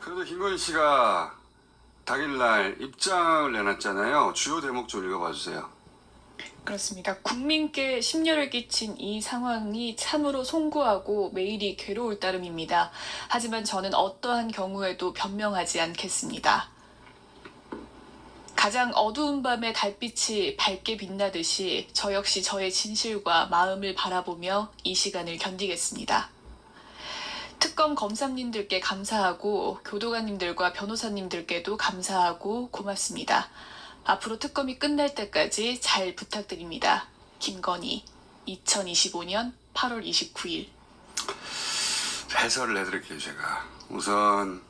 그래도 김건희 씨가 당일날 입장을 내놨잖아요. 주요 대목 좀 읽어봐 주세요. 그렇습니다. 국민께 심려를 끼친 이 상황이 참으로 송구하고 매일이 괴로울 따름입니다. 하지만 저는 어떠한 경우에도 변명하지 않겠습니다. 가장 어두운 밤에 달빛이 밝게 빛나듯이 저 역시 저의 진실과 마음을 바라보며 이 시간을 견디겠습니다. 특검 검사님들께 감사하고 교도관님들과 변호사님들께도 감사하고 고맙습니다. 앞으로 특검이 끝날 때까지 잘 부탁드립니다. 김건희 2025년 8월 29일 해설을 해드릴게요, 제가. 우선,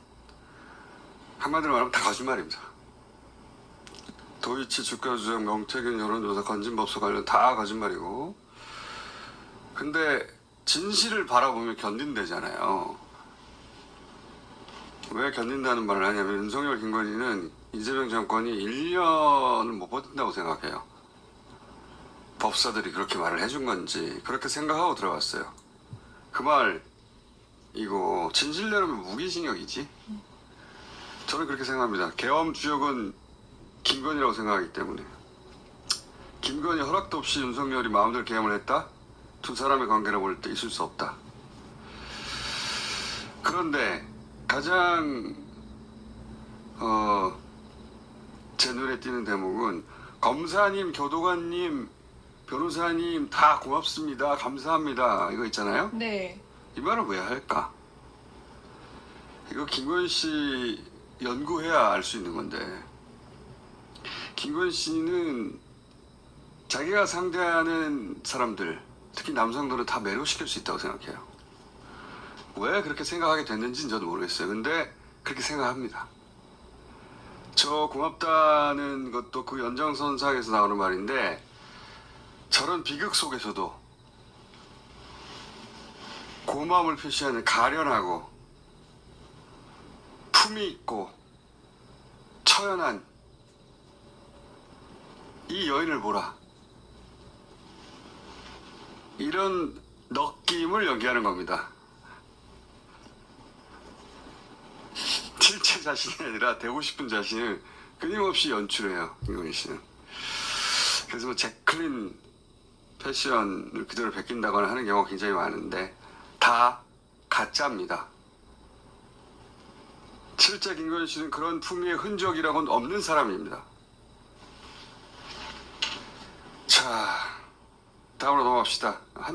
한마디로 말하면 다 거짓말입니다. 도이치 주가 조작, 명태균 여론조사, 건진법소 관련 다 거짓말이고. 근데, 진실을 바라보며 견딘대잖아요. 왜 견딘다는 말을 하냐면, 윤석열, 김건희는 이재명 정권이 1년을 못 버틴다고 생각해요. 법사들이 그렇게 말을 해준 건지, 그렇게 생각하고 들어갔어요. 그 말, 이거 진실대로면 무기징역이지. 저는 그렇게 생각합니다. 계엄 주역은 김건희라고 생각하기 때문에 김건희 허락도 없이 윤석열이 마음대로 계엄을 했다. 두 사람의 관계를 볼때 있을 수 없다. 그런데 가장 어, 제 눈에 띄는 대목은 검사님, 교도관님, 변호사님 다 고맙습니다. 감사합니다. 이거 있잖아요. 네 이 말을 왜 할까? 이거 김건희 씨 연구해야 알 수 있는 건데 김건희 씨는 자기가 상대하는 사람들 특히 남성들을 다 매료시킬 수 있다고 생각해요. 왜 그렇게 생각하게 됐는지는 저도 모르겠어요. 근데 그렇게 생각합니다. 저 고맙다는 것도 그 연장선상에서 나오는 말인데 저런 비극 속에서도 고마움을 표시하는 가련하고 품이 있고 처연한 이 여인을 보라. 이런 느낌을 연기하는 겁니다. 실제 자신이 아니라 되고 싶은 자신을 끊임없이 연출해요. 김건희 씨는. 그래서 뭐 제클린 패션을 그대로 베낀다거나 하는 경우가 굉장히 많은데 다 가짜입니다. 실제 김건희 씨는 그런 품위의 흔적이라고는 없는 사람입니다. 자, 다음으로 넘어갑시다. 한